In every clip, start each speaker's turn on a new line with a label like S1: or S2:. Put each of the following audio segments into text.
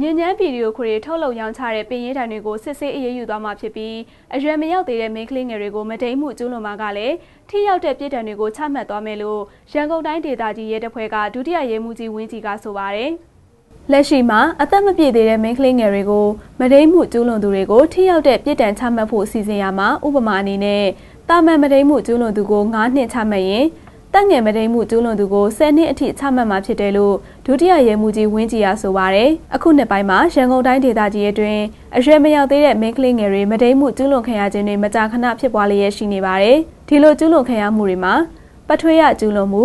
S1: ညဉ့်ညမ်းဗီဒီယိုခွေထုတ်လုပ်ရောင်းချတဲ့ပင်ရေးတိုင်တွေကိုစစ်ဆေးအရေးယူသွားမှာဖြစ်ပြီးအရွယ်မရောက်သေးတဲ့မိန်းကလေးငယ်တွေကိုမတိမ်မှုကျူးလွန်မှာကလည်းထိရောက်တဲ့ပြည်ထံတွေကိုချမှတ်သွားမယ်လို့ရန်ကုန်တိုင်းဒေသကြီးရဲတပ်ဖွဲ့ကဒုတိယရဲမှူးကြီးဝင်းကြီးကဆိုပါတယ်။လက်ရှိမှာအသက်မပြည့်သေးတဲ့မိန်းကလေးငယ်တွေကိုမတိမ်မှုကျူးလွန်သူတွေကိုထိရောက်တဲ့ပြည်ထံချမှတ်ဖို့စီစဉ်ရမှာဥပမာအနေနဲ့တာမန်မတိမ်မှုကျူးလွန်သူကို9နှစ်ချမှတ်ရင် တက်ငယ်မတိမ်မှုကျူးလွန်သူကို10နှစ်အထိချမှတ်မှာဖြစ်တယ်လို့ဒုတိယရဲမှူးကြီးဝင်းကြီးကဆိုပါတယ်။အခုနှစ်ပိုင်းမှာရန်ကုန်တိုင်းဒေသကြီးအတွင်းအရွယ်မရောက်သေးတဲ့မိန်းကလေးငယ်တွေမတိမ်မှုကျူးလွန်ခံရခြင်းတွေမကြာခဏဖြစ်ပွားလျက်ရှိနေပါတယ်။ဒီလိုကျူးလွန်ခံရမှုတွေမှာပထွေးရကျူးလွန်မှု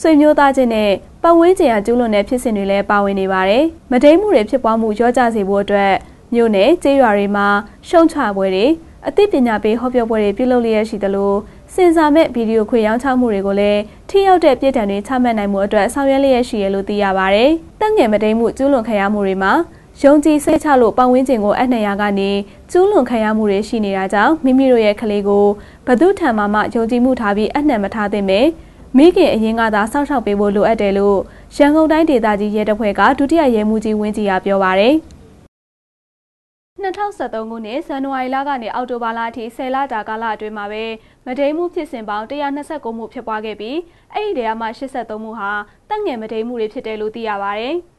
S1: ဆွေမျိုးသားချင်းနဲ့ပတ်ဝန်းကျင်အကျူးလွန်တဲ့ဖြစ်စဉ်တွေလည်းပါဝင်နေပါတယ်။မတိမ်မှုတွေဖြစ်ပွားမှုရောကြစေဖို့အတွက်မြို့နယ်ကျေးရွာတွေမှာရှုံချပွဲတွေ အသိပညာပေးဟောပြောပွဲတွေပြုလုပ်လျက်ရှိသလိုစင်စာမဲ့ဗီဒီယိုခွေရောင်းချမှုတွေကိုလည်းထိရောက်တဲ့ပြည်ထံတွေချမှတ်နိုင်မှုအတွက်ဆောင်ရွက်လျက်ရှိရလို့သိရပါဗျ။တက်ငယ်မတိန်မှုကျူးလွန်ခံရမှုတွေမှာယုံကြည်စိတ်ချလို့ပတ်ဝန်းကျင်ကိုအနှံ့ရကနေကျူးလွန်ခံရမှုတွေရှိနေတာကြောင့်မိမိတို့ရဲ့ကလေးကိုဘသူထံမှမှယုံကြည်မှုထားပြီးအနှံ့မထားသင့်ပဲမိခင်အရင်ကသာစောင့်ရှောက်ပေးဖို့လိုအပ်တယ်လို့ရန်ကုန်တိုင်းဒေသကြီးရဲတပ်ဖွဲ့ကဒုတိယရဲမှူးကြီးဝင်းကြီးကပြောပါရယ်။ 2023ခုနှစ်ဇန်နဝါရီလကနေအောက်တိုဘာလအထိ10လတာကာလအတွင်းမှာပဲမဒိန်မှုဖြစ်စဉ်ပေါင်း129မှုဖြစ်ပွားခဲ့ပြီးအဲ့ဒီတည်းကမှ83မှုဟာတက်ငယ်မဒိန်မှုတွေဖြစ်တယ်လို့သိရပါဗျ။